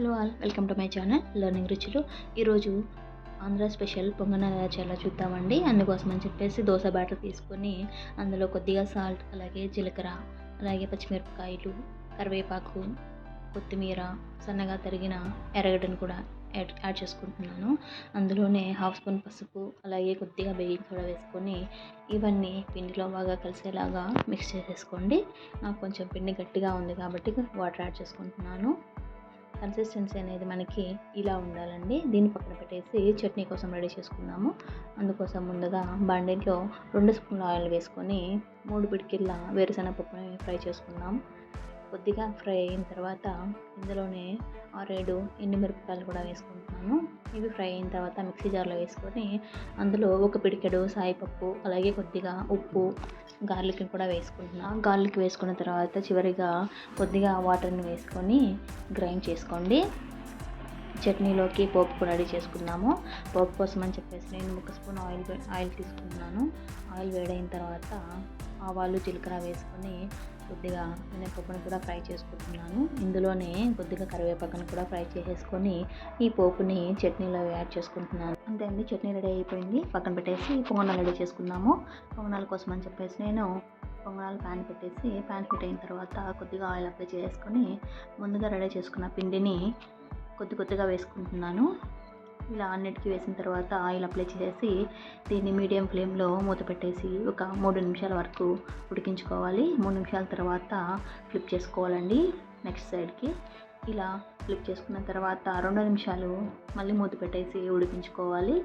Hello all welcome to my channel learning రుచులు. ఈరోజు Andhra special పొంగనాలు ఎలా చేయాలో చూద్దామండి. అందుకోసం అని చెప్పేసి దోశ బ్యాటర్ తీసుకొని అందులో కొద్దిగా సాల్ట్ అలాగే జీలకర్ర అలాగే పచ్చిమిరపకాయలు కరివేపాకు కొత్తిమీర సన్నగా తరిగిన ఎర్రగడ్డను కూడా యాడ్ యాడ్ చేసుకుంటున్నాను. అందులోనే హాఫ్ స్పూన్ పసుపు అలాగే కొద్దిగా బేకింగ్ సోడా వేసుకొని ఇవన్నీ పిండిలో బాగా కలిసేలాగా మిక్స్ చేసేసుకోండి. నాకు కొంచెం పిండి గట్టిగా ఉంది కాబట్టి వాటర్ యాడ్ చేసుకుంటున్నాను. కన్సిస్టెన్సీ అనేది మనకి ఇలా ఉండాలండి. దీన్ని పక్కన పెట్టేసి చట్నీ కోసం రెడీ చేసుకుందాము. అందుకోసం ముందుగా బండిలో రెండు స్పూన్ల ఆయిల్ వేసుకొని మూడు పిడికిళ్ళ వేరుశనగపప్పుని ఫ్రై చేసుకుందాం. కొద్దిగా ఫ్రై అయిన తర్వాత ఇందులోనే ఆరేడు ఎండుమిరపకాయలు కూడా వేసుకుంటున్నాను. ఇవి ఫ్రై అయిన తర్వాత మిక్సీ జార్లో వేసుకొని అందులో ఒక పిడికెడు సాయిపప్పు అలాగే కొద్దిగా ఉప్పు గార్లిక్ కూడా వేసుకుంటున్నాను గార్లిక్ వేసుకున్న తర్వాత చివరిగా కొద్దిగా వాటర్ని వేసుకొని గ్రైండ్ చేసుకోండి. చట్నీలోకి పోపు కూడా రెడీ చేసుకుందాము. పోపు కోసం అని చెప్పేసి నేను ఒక స్పూన్ ఆయిల్ ఆయిల్ తీసుకుంటున్నాను. ఆయిల్ వేడైన తర్వాత ఆవాలు జీలకర్ర వేసుకొని కొద్దిగా మినపప్పును కూడా ఫ్రై చేసుకుంటున్నాను. ఇందులోనే కొద్దిగా కరివేపాకును కూడా ఫ్రై చేసేసుకొని ఈ పోపుని చట్నీలో యాడ్ చేసుకుంటున్నాను. అంతే అండి చట్నీ రెడీ అయిపోయింది. పక్కన పెట్టేసి పొంగనాలు రెడీ చేసుకుందాము. పొంగనాల కోసం అని చెప్పేసి నేను పొంగనాలు ప్యాన్ పెట్టేసి ప్యాన్ హీట్ అయిన తర్వాత కొద్దిగా ఆయిల్ అప్లై చేసుకొని ముందుగా రెడీ చేసుకున్న పిండిని కొద్ది కొద్దిగా వేసుకుంటున్నాను. ఇలా అన్నిటికీ వేసిన తర్వాత ఆయిల్ అప్లై చేసి దీన్ని మీడియం ఫ్లేమ్లో మూత పెట్టేసి ఒక మూడు నిమిషాల వరకు ఉడికించుకోవాలి. మూడు నిమిషాల తర్వాత ఫ్లిప్ చేసుకోవాలండి నెక్స్ట్ సైడ్కి. ఇలా ఫ్లిప్ చేసుకున్న తర్వాత రెండు నిమిషాలు మళ్ళీ మూత పెట్టేసి ఉడికించుకోవాలి.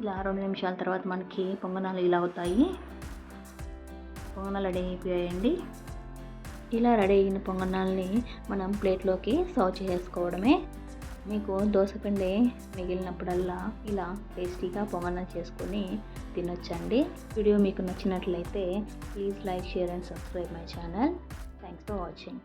ఇలా రెండు నిమిషాల తర్వాత మనకి పొంగనాలు ఇలా అవుతాయి. పొంగనాలు రెడీ అయిపోయాయండి. ఇలా రెడీ అయిన పొంగనాల్ని మనం ప్లేట్లోకి సర్వ్ చేసుకోవడమే. మీకు దోశపిండి మిగిలినప్పుడల్లా ఇలా టేస్టీగా పొంగన చేసుకొని తినొచ్చండి. వీడియో మీకు నచ్చినట్లయితే please like share and subscribe my channel. Thanks for watching